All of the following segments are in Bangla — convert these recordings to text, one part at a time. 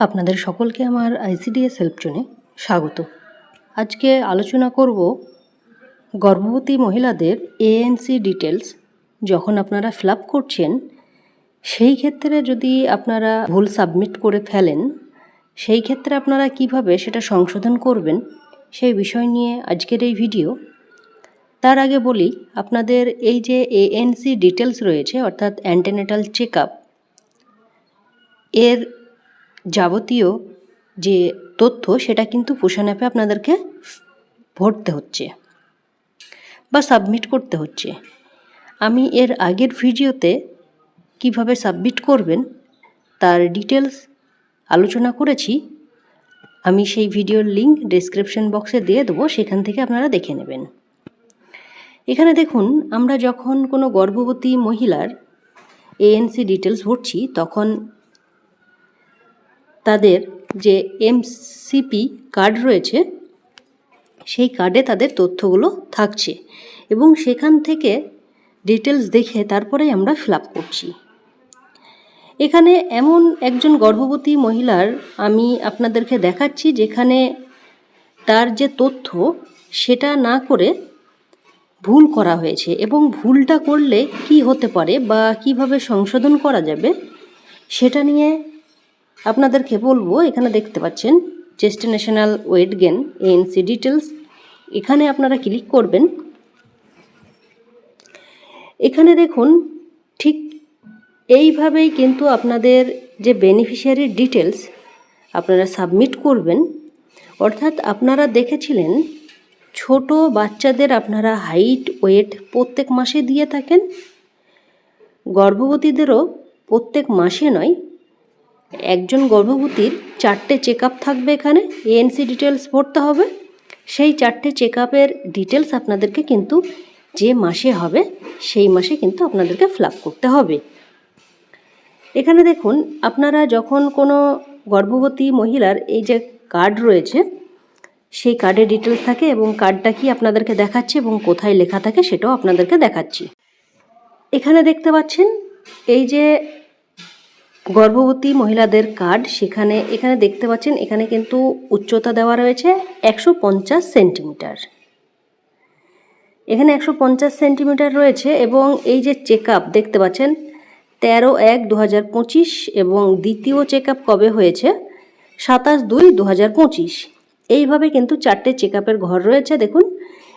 আপনাদের সকলকে আমার আইসিডিএস হেল্প জোনে স্বাগত। আজকে আলোচনা করব গর্ভবতী মহিলাদের এএনসি ডিটেলস যখন আপনারা ফিল করছেন, সেই ক্ষেত্রে যদি আপনারা ভুল সাবমিট করে ফেলেন, সেই ক্ষেত্রে আপনারা কীভাবে সেটা সংশোধন করবেন, সেই বিষয় নিয়ে আজকের এই ভিডিও তার আগে বলি, আপনাদের এই যে এএনসি ডিটেলস রয়েছে, অর্থাৎ অ্যান্টেনেটাল চেক আপ এর যাবতীয় যে তথ্য, সেটা কিন্তু পোষণ অ্যাপে আপনাদেরকে ভরতে হচ্ছে বা সাবমিট করতে হচ্ছে। আমি এর আগের ভিডিওতে কীভাবে সাবমিট করবেন, তার ডিটেলস আলোচনা করেছি। আমি সেই ভিডিওর লিঙ্ক ডেসক্রিপশন বক্সে দিয়ে দেবো, সেখান থেকে আপনারা দেখে নেবেন। এখানে দেখুন, আমরা যখন কোনো গর্ভবতী মহিলার এএনসি ডিটেলস ভরছি, তখন তাদের যে এমসিপি কার্ড রয়েছে, সেই কার্ডে তাদের তথ্যগুলো থাকছে এবং সেখান থেকে ডিটেলস দেখে তারপরেই আমরা ফিল করছি। এখানে এমন একজন গর্ভবতী মহিলার আমি আপনাদেরকে দেখাচ্ছি যেখানে তার যে তথ্য, সেটা না করে ভুল করা হয়েছে এবং ভুলটা করলে কি হতে পারে বা কীভাবে সংশোধন করা যাবে, সেটা নিয়ে আপনাদেরকে বলব, এখানে দেখতে পাচ্ছেন destinational weight gain ANC details এখানে আপনারা ক্লিক করবেন। এখানে দেখুন, ঠিক এইভাবেই কিন্তু আপনাদের যে বেনিফিশিয়ারির ডিটেলস আপনারা সাবমিট করবেন। অর্থাৎ আপনারা দেখেছিলেন, ছোট বাচ্চাদের আপনারা হাইট ওয়েট প্রত্যেক মাসে দিয়ে থাকেন। গর্ভবতীদেরও প্রত্যেক মাসে নয় একজন গর্ভবতীর চারটে চেক থাকবে এখানে এএনসি ডিটেলস ভরতে হবে। সেই চারটে চেক আপের ডিটেলস আপনাদেরকে কিন্তু যে মাসে হবে, সেই মাসে কিন্তু আপনাদেরকে ফিল করতে হবে। এখানে দেখুন, আপনারা যখন কোনো গর্ভবতী মহিলার এই যে কার্ড রয়েছে, সেই কার্ডের ডিটেলস থাকে এবং কার্ডটা কি আপনাদেরকে দেখাচ্ছে এবং কোথায় লেখা থাকে সেটাও আপনাদেরকে দেখাচ্ছি। এখানে দেখতে পাচ্ছেন, এই যে গর্ভবতী মহিলাদের কার্ড সেখানে, এখানে দেখতে পাচ্ছেন, এখানে কিন্তু উচ্চতা দেওয়া রয়েছে একশো পঞ্চাশ সেন্টিমিটার এখানে একশো পঞ্চাশ সেন্টিমিটার রয়েছে এবং এই যে চেক দেখতে পাচ্ছেন, তেরো এক দু এবং দ্বিতীয় চেক কবে হয়েছে? সাতাশ দুই দু হাজার পঁচিশ। এইভাবে কিন্তু চারটে চেক ঘর রয়েছে, দেখুন।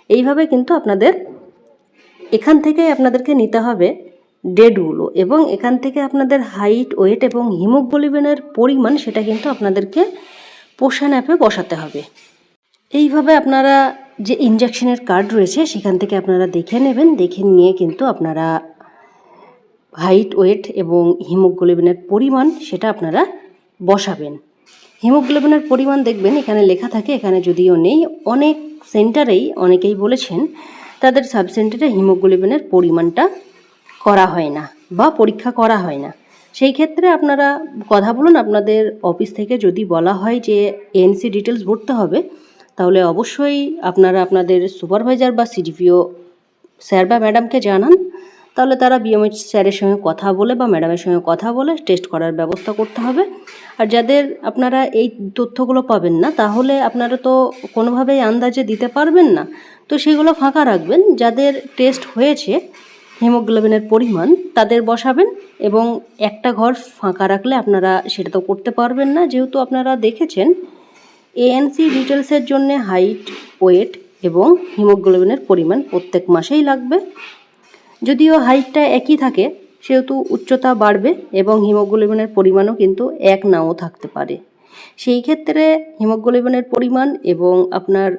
এইভাবে কিন্তু আপনাদের, এখান থেকে আপনাদেরকে নিতে হবে। ডেটগুলো এবং এখান থেকে আপনাদের হাইট ওয়েট এবং হিমোগ্লোবিনের পরিমাণ সেটা কিন্তু আপনাদেরকে পোষণ অ্যাপে বসাতে হবে। এইভাবে আপনারা যে ইঞ্জেকশনের কার্ড রয়েছে সেখান থেকে আপনারা দেখে নেবেন, দেখে নিয়ে কিন্তু আপনারা হাইট ওয়েট এবং হিমোগ্লোবিনের পরিমাণ সেটা আপনারা বসাবেন। হিমোগ্লোবিনের পরিমাণ দেখবেন, এখানে লেখা থাকে, এখানে যদিও নেই, অনেক সেন্টারেই অনেকেই বলেছেন, তাদের সাব সেন্টারে হিমোগ্লোবিনের পরিমাণটা করা হয় না বা পরীক্ষা করা হয় না। সেই ক্ষেত্রে আপনারা কথা বলুন, আপনাদের অফিস থেকে যদি বলা হয় যে এনসি ডিটেলস ভরতে হবে, তাহলে অবশ্যই আপনারা আপনাদের সুপারভাইজার বা সিডিপিও স্যার বা ম্যাডামকে জানান। তাহলে তারা বিএমএইচ স্যারের সঙ্গে কথা বলে বা ম্যাডামের সঙ্গে কথা বলে টেস্ট করার ব্যবস্থা করতে হবে। আর যাদের আপনারা এই তথ্যগুলো পাবেন না, তাহলে আপনারা তো কোনোভাবেই আন্দাজে দিতে পারবেন না। তো সেগুলো ফাঁকা রাখবেন। যাদের টেস্ট হয়েছে হিমোগ্লোবিনের পরিমাণ তাদের বসাবেন এবং একটা ঘর ফাঁকা রাখলে আপনারা সেটা তো করতে পারবেন না। যেহেতু আপনারা দেখেছেন এএনসি ডিটেলসের জন্য হাইট ওয়েট এবং হিমোগ্লোবিনের পরিমাণ প্রত্যেক মাসেই লাগবে। যদিও হাইটটা একই থাকে, সেহেতু উচ্চতা বাড়বে এবং হিমোগ্লোবিনের পরিমাণও কিন্তু এক নাও থাকতে পারে। সেই ক্ষেত্রে হিমোগ্লোবিনের পরিমাণ এবং আপনার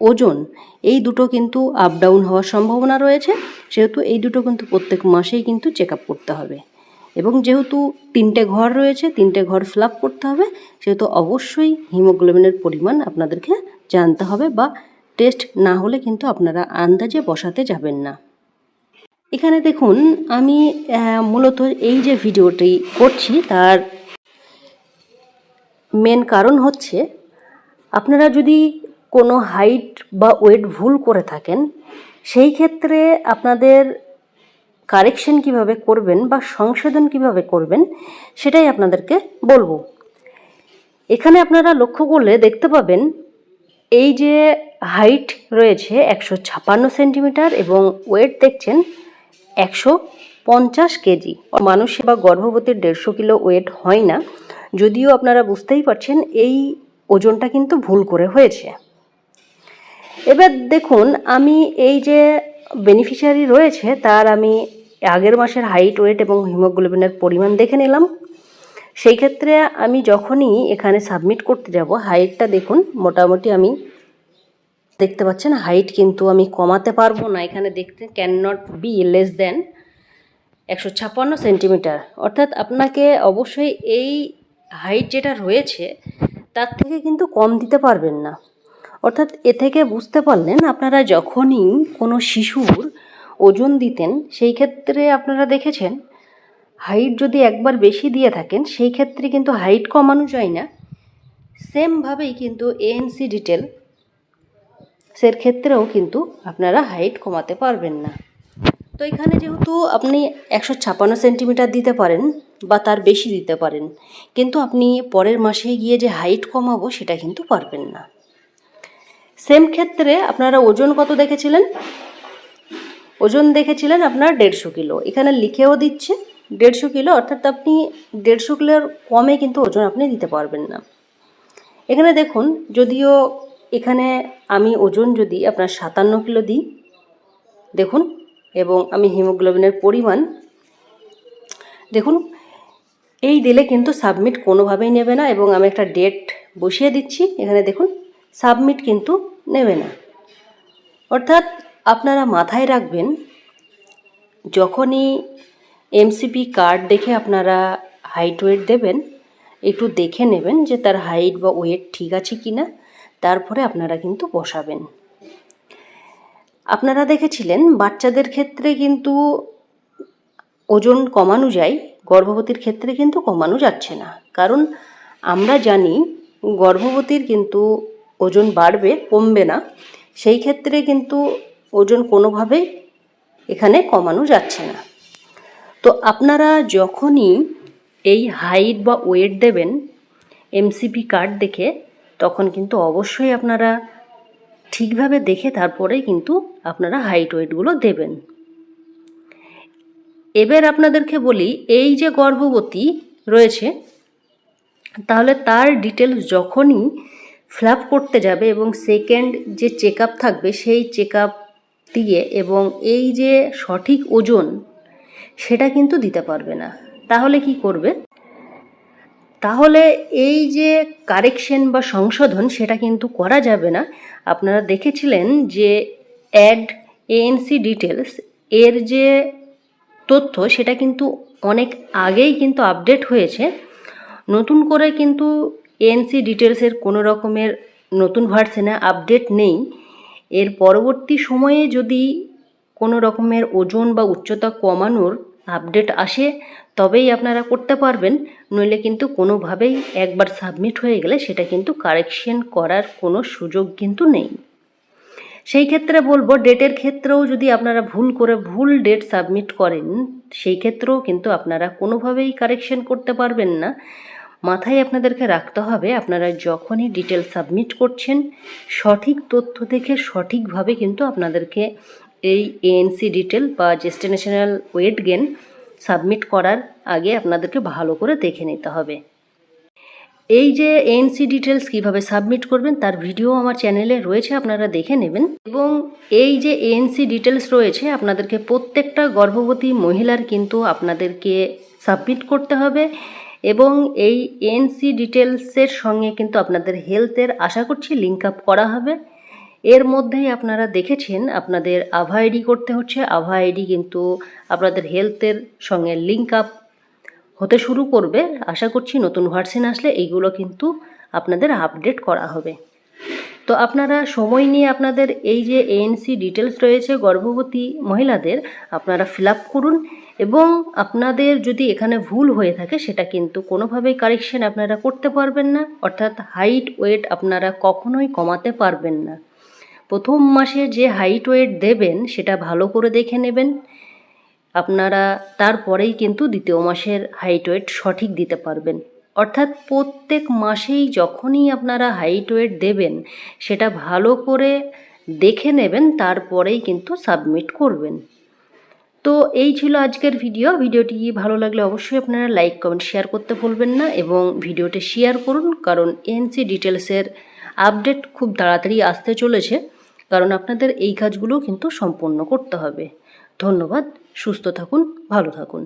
ওজন, এই দুটো কিন্তু আপ ডাউন হওয়ার সম্ভাবনা রয়েছে। সেহেতু এই দুটো কিন্তু প্রত্যেক মাসেই কিন্তু চেক আপ করতে হবে। এবং যেহেতু তিনটে ঘর রয়েছে, তিনটে ঘর ফিল করতে হবে, সেহেতু অবশ্যই হিমোগ্লোবিনের পরিমাণ আপনাদেরকে জানতে হবে বা টেস্ট না হলে কিন্তু আপনারা আন্দাজে বসাতে যাবেন না। এখানে দেখুন, আমি মূলত এই যে ভিডিওটি করছি, তার মেন কারণ হচ্ছে, আপনারা যদি কোনো হাইট বা ওয়েট ভুল করে থাকেন, সেই ক্ষেত্রে আপনাদের কারেকশন কীভাবে করবেন বা সংশোধন কীভাবে করবেন, সেটাই আপনাদেরকে বলব। এখানে আপনারা লক্ষ্য করলে দেখতে পাবেন, এই যে হাইট রয়েছে একশো ছাপান্ন সেন্টিমিটার এবং ওয়েট দেখছেন একশো পঞ্চাশ কেজি। মানুষ বা গর্ভবতীর দেড়শো কিলো ওয়েট হয় না, যদিও আপনারা বুঝতেই পারছেন এই ওজনটা কিন্তু ভুল করে হয়েছে। এবার দেখুন, আমি এই যে বেনিফিশিয়ারি রয়েছে, তার আমি আগের মাসের হাইট ওয়েট এবং হিমোগ্লোবিনের পরিমাণ দেখে নিলাম। সেই ক্ষেত্রে আমি যখনই এখানে সাবমিট করতে যাব হাইটটা দেখুন, মোটামুটি আমি দেখতে পাচ্ছেন হাইট কিন্তু আমি কমাতে পারব না। এখানে দেখতে can not be less than একশো ছাপ্পান্ন সেন্টিমিটার অর্থাৎ আপনাকে অবশ্যই এই হাইট যেটা রয়েছে, তার থেকে কিন্তু কম দিতে পারবেন না। অর্থাৎ এ থেকে বুঝতে পারলেন আপনারা যখনই কোনো শিশুর ওজন দিতেন, সেই ক্ষেত্রে আপনারা দেখেছেন, হাইট যদি একবার বেশি দিয়ে থাকেন, সেই ক্ষেত্রে কিন্তু হাইট কমানো যায় না। সেমভাবেই কিন্তু এএনসি ডিটেল সের ক্ষেত্রেও কিন্তু আপনারা হাইট কমাতে পারবেন না। তো এখানে যেহেতু আপনি একশো ছাপান্ন সেন্টিমিটার দিতে পারেন বা তার বেশি দিতে পারেন, কিন্তু আপনি পরের মাসে গিয়ে যে হাইট কমাবো, সেটা কিন্তু পারবেন না। সেম ক্ষেত্রে আপনারা ওজন কত দেখেছিলেন? ওজন দেখেছিলেন আপনার দেড়শো কিলো। এখানে লিখেও দিচ্ছে দেড়শো কিলো, অর্থাৎ আপনি দেড়শো কিলোর কমে কিন্তু ওজন আপনি দিতে পারবেন না। এখানে দেখুন, যদিও এখানে আমি ওজন যদি আপনার সাতান্ন কিলো দিই, দেখুন, এবং আমি হিমোগ্লোবিনের পরিমাণ, দেখুন, এই দিলে কিন্তু সাবমিট কোনোভাবেই নেবে না, এবং আমি একটা ডেট বসিয়ে দিচ্ছি। এখানে দেখুন, সাবমিট কিন্তু নেবে না। অর্থাৎ আপনারা মাথায় রাখবেন, যখনই এমসিপি কার্ড দেখে আপনারা হাইট ওয়েট দেবেন, একটু দেখে নেবেন যে তার হাইট বা ওয়েট ঠিক আছে কি না তারপরে আপনারা কিন্তু বসাবেন। আপনারা দেখেছিলেন, বাচ্চাদের ক্ষেত্রে কিন্তু ওজন কমানো যায়, গর্ভবতীর ক্ষেত্রে কিন্তু কমানো যাচ্ছে না। কারণ আমরা জানি, গর্ভবতীর কিন্তু ওজন বাড়বে, কমবে না। সেই ক্ষেত্রে কিন্তু ওজন কোনোভাবেই এখানে কমানো যাচ্ছে না। তো আপনারা যখনই এই হাইট বা ওয়েট দেবেন, এমসিপি কার্ড দেখে, তখন কিন্তু অবশ্যই আপনারা ঠিকভাবে দেখে তারপরেই কিন্তু আপনারা হাইট ওয়েটগুলো দেবেন। এবার আপনাদেরকে বলি, এই যে গর্ভবতী রয়েছে, তাহলে তার ডিটেলস যখনই ফিল করতে যাবে এবং সেকেন্ড যে চেক থাকবে সেই চেক দিয়ে এবং এই যে সঠিক ওজন, সেটা কিন্তু দিতে পারবে না। তাহলে কি করবে? তাহলে এই যে কারেকশন বা সংশোধন, সেটা কিন্তু করা যাবে না। আপনারা দেখেছিলেন যে অ্যাড এএনসি ডিটেলস এর যে তথ্য, সেটা কিন্তু অনেক আগেই কিন্তু আপডেট হয়েছে। নতুন করে কিন্তু এএনসি ডিটেলসের কোনো রকমের নতুন ভার্সনে আপডেট নেই। এর পরবর্তী সময়ে যদি কোনো রকমের ওজন বা উচ্চতা কমানোর আপডেট আসে, তবেই আপনারা করতে পারবেন। নইলে কিন্তু কোনোভাবেই একবার সাবমিট হয়ে গেলে সেটা কিন্তু কারেকশন করার কোনো সুযোগ কিন্তু নেই। সেই ক্ষেত্রে বলব, ডেটের ক্ষেত্রেও যদি আপনারা ভুল করে ভুল ডেট সাবমিট করেন, সেই ক্ষেত্রেও কিন্তু আপনারা কোনোভাবেই কারেকশন করতে পারবেন না। মাথায় আপনাদেরকে রাখতে হবে, আপনারা যখনই ডিটেল সাবমিট করছেন, সঠিক তথ্য দেখে সঠিকভাবে কিন্তু আপনাদেরকে এই এএনসি ডিটেল বা জেস্টিনেশনাল ওয়েট গেন সাবমিট করার আগে আপনাদেরকে ভালো করে দেখে নিতে হবে। এই যে এনসি ডিটেলস কীভাবে সাবমিট করবেন, তার ভিডিও আমার চ্যানেলে রয়েছে, আপনারা দেখে নেবেন। এবং এই যে এনসি ডিটেলস রয়েছে, আপনাদেরকে প্রত্যেকটা গর্ভবতী মহিলার কিন্তু আপনাদেরকে সাবমিট করতে হবে। এবং এই এনসি ডিটেলসের সঙ্গে কিন্তু আপনাদের হেলথের আশা করছি লিঙ্ক আপ করা হবে। এর মধ্যেই আপনারা দেখেছেন, আপনাদের আভা আইডি করতে হচ্ছে। আভা আইডি কিন্তু আপনাদের হেলথের সঙ্গে লিঙ্ক আপ হতে শুরু করবে। আশা করছি নতুন ভার্সন আসলে এইগুলো কিন্তু আপনাদের আপডেট করা হবে। তো আপনারা সময় নিয়ে আপনাদের এই যে এএনসি ডিটেলস রয়েছে গর্ভবতী মহিলাদের, আপনারা ফিল করুন। এবং আপনাদের যদি এখানে ভুল হয়ে থাকে, সেটা কিন্তু কোনোভাবেই কারেকশন আপনারা করতে পারবেন না। অর্থাৎ হাইট ওয়েট আপনারা কখনোই কমাতে পারবেন না। প্রথম মাসে যে হাইট ওয়েট দেবেন, সেটা ভালো করে দেখে নেবেন। আপনারা তারপরেই কিন্তু দ্বিতীয় মাসের হাইট ওয়েট সঠিক দিতে পারবেন। অর্থাৎ প্রত্যেক মাসেই যখনই আপনারা হাইট ওয়েট দেবেন, সেটা ভালো করে দেখে নেবেন, তারপরেই কিন্তু সাবমিট করবেন। তো এই ছিল আজকের ভিডিও ভিডিওটি ভালো লাগলে অবশ্যই আপনারা লাইক কমেন্ট শেয়ার করতে ভুলবেন না এবং ভিডিওটি শেয়ার করুন কারণ এনসি ডিটেলসের আপডেট খুব তাড়াতাড়ি আসতে চলেছে কারণ আপনাদের এই কাজগুলো কিন্তু সম্পন্ন করতে হবে। ধন্যবাদ, সুস্থ থাকুন, ভালো থাকুন।